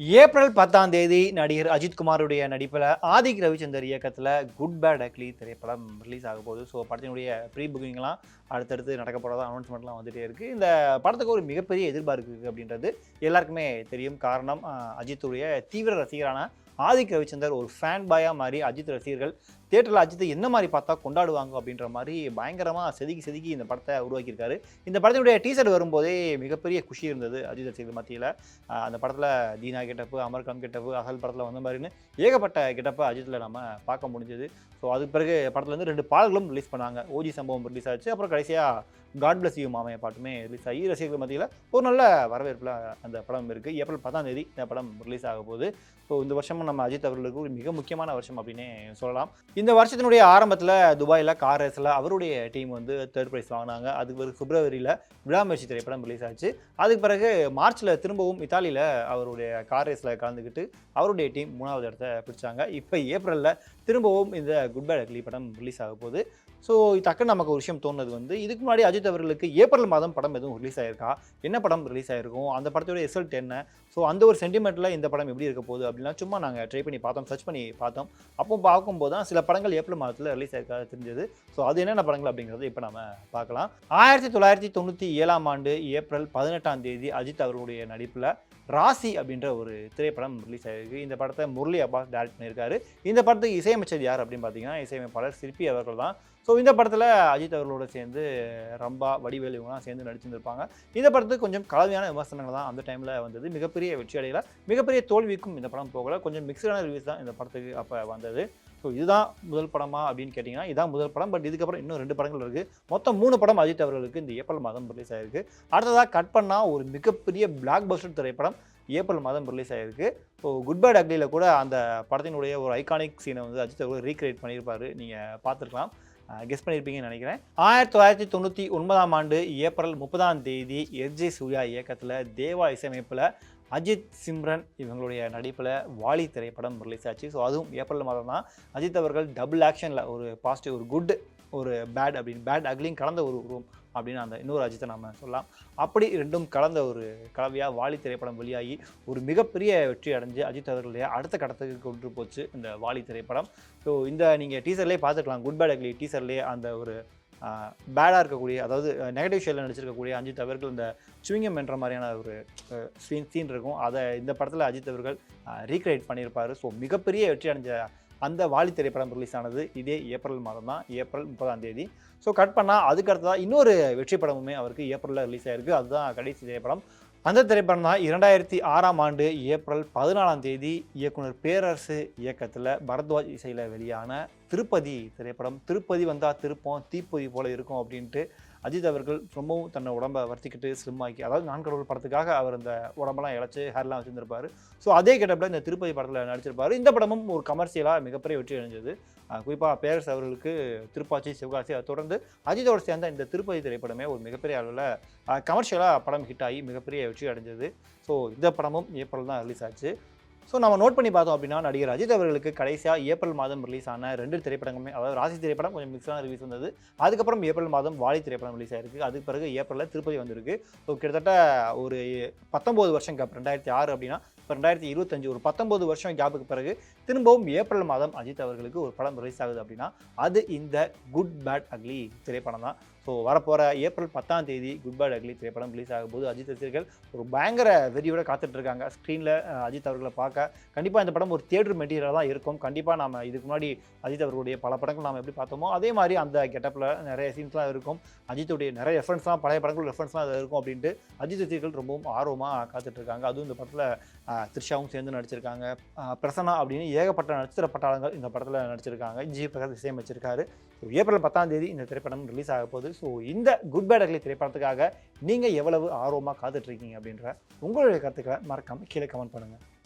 April பத்தாம் தேதி நடிகர் அஜித்குமாருடைய நடிப்பில் ஆதிக் ரவிச்சந்தர் இயக்கத்தில் குட் பேட் அக்லி திரைப்படம் ரிலீஸ் ஆக போகுது. ஸோ படத்தினுடைய ப்ரீ புக்கிங்லாம் அடுத்தடுத்து நடக்க போகிறதா அனௌன்ஸ்மெண்ட்லாம் வந்துகிட்டே இருக்குது இந்த படத்துக்கு ஒரு மிகப்பெரிய எதிர்பார்ப்பு இருக்குது அப்படின்றது எல்லாருக்குமே தெரியும். காரணம் அஜித்துடைய தீவிர ரசிகரான ஆதிக் ரவிச்சந்தர் ஒரு ஃபேன் பாயாக மாதிரி அஜித் ரசிகர்கள் தேட்டரில் அஜித்தை என்ன மாதிரி பார்த்தா கொண்டாடுவாங்க அப்படின்ற மாதிரி பயங்கரமாக செதுக்கி செதுக்கி இந்த படத்தை உருவாக்கியிருக்காரு. இந்த படத்தினுடைய டீசர் வரும்போதே மிகப்பெரிய குஷி இருந்தது அஜித் ரசிகர்கள் மத்தியில். அந்த படத்தில் தீனா கெட்டப்பு அமர்கம் கெட்டப்பு அகல் படத்தில் வந்த மாதிரின்னு ஏகப்பட்ட கெட்டப்பை அஜித்தில் நம்ம பார்க்க முடிஞ்சது. ஸோ அதுக்கு பிறகு படத்துலேருந்து ரெண்டு பாடல்களும் ரிலீஸ் பண்ணாங்க. ஓஜி சம்பவம் ரிலீஸ் ஆச்சு. அப்புறம் கடைசியாக காட் பிளஸ் யூ மாமைய பாட்டுமே ரிலீஸ் ஆகி ரசிகர்கள் மத்தியில் ஒரு நல்ல வரவேற்பில் அந்த படம் இருக்குது ஏப்ரல் பத்தாம் தேதி இந்த படம் ரிலீஸ் ஆக போகுது. ஸோ இந்த வருஷமும் நம்ம அஜித் அவர்களுக்கு ஒரு மிக முக்கியமான வருஷம் அப்படின்னே சொல்லலாம். இந்த வருஷத்தினுடைய ஆரம்பத்தில் துபாயில் கார் ரேஸில் அவருடைய டீம் வந்து தேர்ட் ப்ரைஸ் வாங்கினாங்க. அதுக்கு பிறகு பிப்ரவரியில் விடாமுயற்சி திரைப்படம் ரிலீஸ் ஆச்சு. அதுக்கு பிறகு மார்ச்சில் திரும்பவும் இத்தாலியில் அவருடைய கார் ரேஸில் கலந்துக்கிட்டு அவருடைய டீம் மூணாவது இடத்த பிடிச்சாங்க. இப்போ ஏப்ரலில் திரும்பவும் இந்த குட் பேட் அக்லி படம் ரிலீஸ் ஆக போகுது. ஸோ டக்குன்னு நமக்கு ஒரு விஷயம் தோணுது வந்து இதுக்கு முன்னாடி அஜித் அவர்களுக்கு ஏப்ரல் மாதம் படம் எதுவும் ரிலீஸ் ஆயிருக்கா? என்ன படம் ரிலீஸ் ஆயிருக்கும்? அந்த படத்தோட ரிசல்ட் என்ன? ஸோ அந்த ஒரு சென்டிமெண்ட்டில் இந்த படம் எப்படி இருக்க போகுது அப்படின்னா சும்மா நாங்கள் ட்ரை பண்ணி பார்த்தோம் சர்ச் பண்ணி பார்த்தோம். அப்போ பார்க்கும்போது தான் சில படங்கள் ஏப்ரல் மாதத்தில் ரிலீஸ் ஆயிருக்கா தெரிஞ்சது. ஸோ அது என்னென்ன படங்கள் அப்படிங்கிறது இப்போ நம்ம பார்க்கலாம். ஆயிரத்தி தொள்ளாயிரத்தி தொண்ணூற்றி ஏழாம் ஆண்டு ஏப்ரல் பதினெட்டாம் தேதி அஜித் அவர்களுடைய நடிப்பில் ராசி அப்படின்ற ஒரு திரைப்படம் ரிலீஸ் ஆகிருக்கு இந்த படத்தை முரளி அப்பாஸ் டேரக்ட் பண்ணியிருக்காரு. இந்த படத்துக்கு இசையமைச்சது யார் அப்படின்னு பார்த்தீங்கன்னா இசையமைப்பாளர் சிற்பி அவர்கள் தான். ஸோ இந்த படத்தில் அஜித் அவர்களோட சேர்ந்து ரம்பா வடிவேல் இவங்களாம் சேர்ந்து நடிச்சிருந்திருப்பாங்க. இந்த படத்துக்கு கொஞ்சம் கலவையான விமர்சனங்கள் தான் அந்த டைமில் வந்தது. மிகப்பெரிய வெற்றி அடையில. மிகப்பெரிய தோல்விக்கும் இந்த படம் போகல. கொஞ்சம் மிக்சடான ரிவ்யூஸ் தான் இந்த படத்துக்கு அப்போ வந்தது. ஸோ இதுதான் முதல் படமா அப்படின்னு கேட்டிங்கன்னா இதான் முதல் படம். பட் இதுக்கப்புறம் இன்னும் ரெண்டு படங்கள் இருக்குது மொத்தம் மூணு படம் அஜித் அவர்களுக்கு இந்த ஏப்ரல் மாதம் ரிலீஸ் ஆகிருக்கு அடுத்ததாக கட் பண்ணால் ஒரு மிகப்பெரிய பிளாக் பஸ்டர் திரைப்படம் ஏப்ரல் மாதம் ரிலீஸ் ஆகிருக்கு ஸோ குட் பை டக்லியில் கூட அந்த படத்தினுடைய ஒரு ஐகானிக் சீனை வந்து அஜித் அவர்கள் ரீக்ரியேட் பண்ணியிருப்பாரு. நீங்கள் பார்த்துருக்கலாம். கெஸ் பண்ணியிருப்பீங்கன்னு நினைக்கிறேன். ஆயிரத்தி தொள்ளாயிரத்தி தொண்ணூற்றி ஒன்பதாம் ஆண்டு ஏப்ரல் முப்பதாம் தேதி எர்ஜே சூர்யா இயக்கத்தில் தேவா இசையமைப்பில் அஜித் சிம்ரன் இவங்களுடைய நடிப்பில் வாலி திரைப்படம் ரிலீஸ் ஆச்சு. ஸோ அதுவும் ஏப்ரல் மாதம் தான். அஜித் அவர்கள் டபுள் ஆக்ஷனில் ஒரு பாசிட்டிவ் ஒரு குட் ஒரு பேட் அப்படின்னு பேட் அக்லியும் கலந்த ஒரு உருவம் அப்படின்னு அந்த இன்னொரு அஜித்தை நம்ம சொல்லலாம். அப்படி ரெண்டும் கலந்த ஒரு கலவையாக வாலி திரைப்படம் வெளியாகி ஒரு மிகப்பெரிய வெற்றி அடைஞ்சு அஜித் அவர்களுடைய அடுத்த கடத்துக்கு கொண்டு போச்சு இந்த வாலி திரைப்படம். ஸோ இந்த நீங்கள் டீசர்லேயே பார்த்துக்கலாம் குட் பேட் அக்லி டீசர்லேயே அந்த ஒரு பேடாக இருக்கக்கூடிய அதாவது நெகட்டிவ் ஷேடில் நடிச்சிருக்கக்கூடிய அஜித் அவர்கள் இந்த சுவிங்கம் என்ற மாதிரியான ஒரு சீன் சீன் இருக்கும். அதை இந்த படத்தில் அஜித் அவர்கள் ரீக்ரியேட் பண்ணியிருப்பார். ஸோ மிகப்பெரிய வெற்றி அடைஞ்ச அந்த வாலி திரைப்படம் ரிலீஸ் ஆனது இதே ஏப்ரல் மாதம் தான். ஏப்ரல் முப்பதாம் தேதி. ஸோ கட் பண்ணால் அதுக்கடுத்ததாக இன்னொரு வெற்றி படமுமே அவருக்கு ஏப்ரலில் ரிலீஸ் ஆயிருக்கு. அதுதான் கடைசி திரைப்படம். அந்த திரைப்படம் தான் இரண்டாயிரத்தி ஆறாம் ஆண்டு ஏப்ரல் பதினாலாம் தேதி இயக்குனர் பேரரசு இயக்கத்தில் பரத்வாஜ் இசையில் வெளியான திருப்பதி திரைப்படம் திருப்பதி வந்தால் திருப்பம் தீப்பதி போல இருக்கும் அப்படின்ட்டு அஜித் அவர்கள் ரொம்பவும் தன்னை உடம்பை வர்த்திக்கிட்டு ஸ்லிம் ஆக்கி அதாவது நான்கடவுள் படத்துக்காக அவர் இந்த உடம்பெல்லாம் இழைச்சி ஹேர்லாம் வச்சுருந்துருப்பார். ஸோ அதே கிட்டப்பில் இந்த திருப்பதி படத்தில் நடிச்சிருப்பார். இந்த படமும் ஒரு கமர்ஷியலாக மிகப்பெரிய வெற்றி அடைஞ்சது. குறிப்பாக பேரரசு அவர்களுக்கு திருப்பாச்சி சிவகாசி அதை தொடர்ந்து அஜித்தோடு சேர்ந்த இந்த திருப்பதி திரைப்படமே ஒரு மிகப்பெரிய அளவில் கமர்ஷியலாக படம் ஹிட் ஆகி மிகப்பெரிய வெற்றி அடைஞ்சது. ஸோ இந்த படமும் ஏப்ரல் தான் ரிலீஸ் ஆச்சு. ஸோ நம்ம நோட் பண்ணி பார்த்தோம் அப்படின்னா நடிகர் அஜித் அவர்களுக்கு கடைசியாக ஏப்ரல் மாதம் ரிலீஸ் ஆன ரெண்டு திரைப்படங்களுமே அதாவது ராசி திரைப்படம் கொஞ்சம் மிக்ஸான ரிலீஸ் வந்தது. அதுக்கப்புறம் ஏப்ரல் மாதம் வாலி திரைப்படம் ரிலீஸ் ஆயிருக்கு. அதுக்கு பிறகு ஏப்ரலில் திருப்பதி வந்திருக்கு. ஸோ கிட்டத்தட்ட ஒரு பத்தொம்போது வருஷம் கேப் ரெண்டாயிரத்தி ஆறு அப்படின்னா இப்போ ரெண்டாயிரத்தி இருபத்தஞ்சு ஒரு பத்தொம்போது வருஷம் கேப்புக்கு பிறகு திரும்பவும் ஏப்ரல் மாதம் அஜித் அவர்களுக்கு ஒரு படம் ரிலீஸ் ஆகுது அப்படின்னா அது இந்த குட் பேட் அக்லி திரைப்படம் தான். ஸோ வரப்போகிற ஏப்ரல் பத்தாம் தேதி குட் பை அக்லி திரைப்படம் ரிலீஸ் ஆகும்போது அஜித் ரசிகர்கள் ஒரு பயங்கர வெறியோட காத்துட்ருக்காங்க ஸ்க்ரீனில் அஜித் அவர்களை பார்க்க கண்டிப்பாக இந்த படம் ஒரு தியேட்டர் மெட்டீரியலாக தான் இருக்கும். கண்டிப்பாக நம்ம இதுக்கு முன்னாடி அஜித் அவர்களுடைய பல படங்கள் நாம் எப்படி பார்த்தோமோ அதே மாதிரி அந்த கெட்டப்பில் நிறைய சீன்ஸ்லாம் இருக்கும். அஜித்துடைய நிறைய ரெஃபரன்ஸ்லாம் பழைய படங்கள் ரெஃபரன்ஸ்லாம் அது இருக்கும் அப்படின்ட்டு அஜித் ரசிகர்கள் ரொம்பவும் ஆர்வமாக காத்துட்ருக்காங்க அதுவும் இந்த படத்தில் த்ரிஷாவும் சேர்ந்து நடிச்சிருக்காங்க. பிரசனா பிரசன்னா அப்படின்னு ஏகப்பட்ட நட்சத்திர பட்டாளங்கள் இந்த படத்தில் நடிச்சிருக்காங்க. ஜி பிரகாஷ் இசையமைச்சிருக்காரு. ஏப்ரல் பத்தாம் தேதி இந்த திரைப்படம் ரிலீஸ் ஆக போகுது. ஸோ இந்த குட் பேட் அக்லி திரைப்படத்துக்காக நீங்கள் எவ்வளவு ஆர்வமாக காத்துட்ருக்கீங்க அப்படின்ற உங்களுடைய கருத்துக்களை மறக்காமல் கீழே கமெண்ட் பண்ணுங்கள்